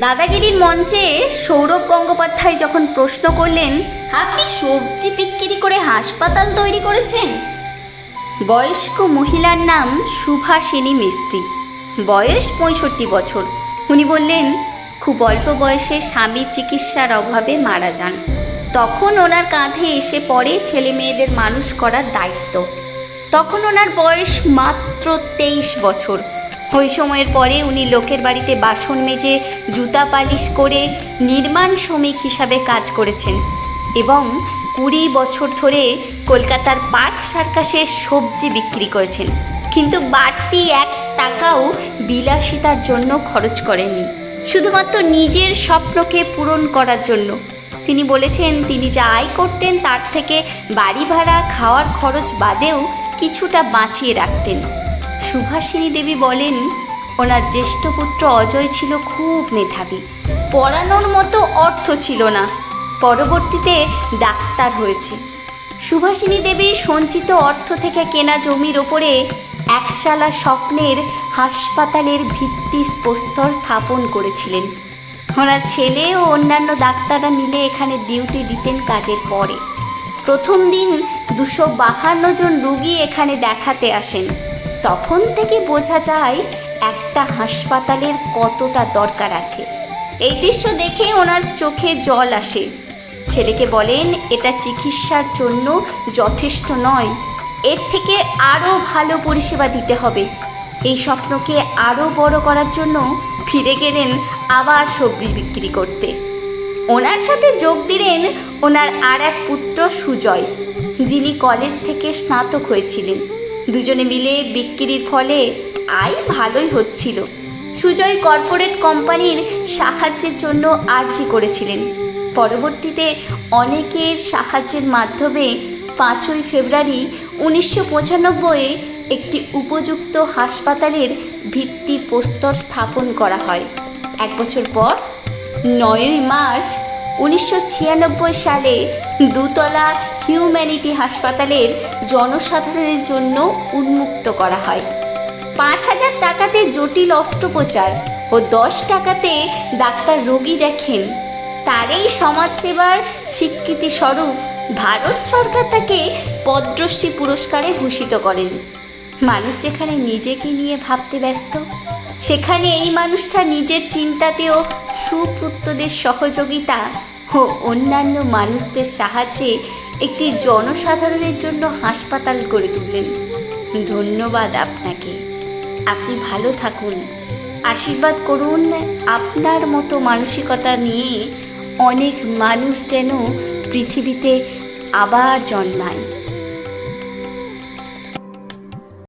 দাদাগিরির মঞ্চে সৌরভ গঙ্গোপাধ্যায় যখন প্রশ্ন করলেন, আপনি সবজি বিক্রি করে হাসপাতাল তৈরি করেছেন? বয়স্ক মহিলার নাম সুভাষিনী মিস্ত্রি। বয়স পঁয়ষট্টি বছর। উনি বললেন, খুব অল্প বয়সে স্বামীর চিকিৎসার অভাবে মারা যান। তখন ওনার কাঁধে এসে পড়ে ছেলে মেয়েদের মানুষ করার দায়িত্ব। তখন ওনার বয়স মাত্র তেইশ বছর। ওই সময়ের পরে উনি লোকের বাড়িতে বাসন মেজে, জুতা পালিশ করে নির্মাণ শ্রমিক হিসাবে কাজ করেছেন এবং কুড়ি বছর ধরে কলকাতার পাট সার্কাসে সবজি বিক্রি করেছেন। কিন্তু বাড়তি এক টাকাও বিলাসিতার জন্য খরচ করেননি। শুধুমাত্র নিজের স্বপ্নকে পূরণ করার জন্য। তিনি বলেছেন, তিনি যা আয় করতেন তার থেকে বাড়ি ভাড়া, খাওয়ার খরচ বাদেও কিছুটা বাঁচিয়ে রাখতেন। সুভাষিনী দেবী বলেন, ওনার জ্যেষ্ঠ পুত্র অজয় ছিল খুব মেধাবী। পড়ানোর মতো অর্থ ছিল না। পরবর্তীতে ডাক্তার হয়েছে। সুভাষিনী দেবীর সঞ্চিত অর্থ থেকে কেনা জমির ওপরে একচালা স্বপ্নের হাসপাতালের ভিত্তি প্রস্তর স্থাপন করেছিলেন। ওনার ছেলে ও অন্যান্য ডাক্তাররা মিলে এখানে ডিউটি দিতেন কাজের পরে। প্রথম দিন দুশো বাহান্ন জন রুগী এখানে দেখাতে আসেন। তখন থেকে বোঝা যায় একটা হাসপাতালের কতটা দরকার আছে। এই দৃশ্য দেখে ওনার চোখে জল আসে। ছেলেকে বলেন, এটা চিকিৎসার জন্য যথেষ্ট নয়। এর থেকে আরও ভালো পরিষেবা দিতে হবে। এই স্বপ্নকে আরও বড় করার জন্য ফিরে গেলেন আবার সবজি বিক্রি করতে। ওনার সাথে যোগ দিলেন ওনার আর এক পুত্র সুজয়, যিনি কলেজ থেকে স্নাতক হয়েছিলেন। দুজনে মিলে বিক্রির ফলে আয় ভালোই হচ্ছিল। সুজয় কর্পোরেট কোম্পানির সাহায্যের জন্য আর্জি করেছিলেন। পরবর্তীতে অনেকের সাহায্যের মাধ্যমে পাঁচই ফেব্রুয়ারি উনিশশো পঁচানব্বই একটি উপযুক্ত হাসপাতালের ভিত্তি প্রস্তর স্থাপন করা হয়। এক বছর পর, নয়ই মার্চ উনিশশো ছিয়ানব্বই সালে দুতলা হিউম্যানিটি হাসপাতালের জনসাধারণের জন্য উন্মুক্ত করা হয়। পাঁচ হাজার টাকাতে জটিল অস্ত্রোপচার ও দশ টাকাতে ডাক্তার রোগী দেখেন। তার এই সমাজসেবার স্বীকৃতি স্বরূপ ভারত সরকার তাকে পদ্মশ্রী পুরস্কারে ভূষিত করেন। মানুষ যেখানে নিজেকে নিয়ে ভাবতে ব্যস্ত সেখানে এই মানুষটা নিজের চিন্তাতেও সুপুত্রদের সহযোগিতা ও অন্যান্য মানুষদের সাহায্যে একটি জনসাধারণের জন্য হাসপাতাল গড়ে তুললেন। ধন্যবাদ আপনাকে। আপনি ভালো থাকুন। আশীর্বাদ করুন আপনার মতো মানসিকতা নিয়ে অনেক মানুষ যেন পৃথিবীতে আবার জন্মায়।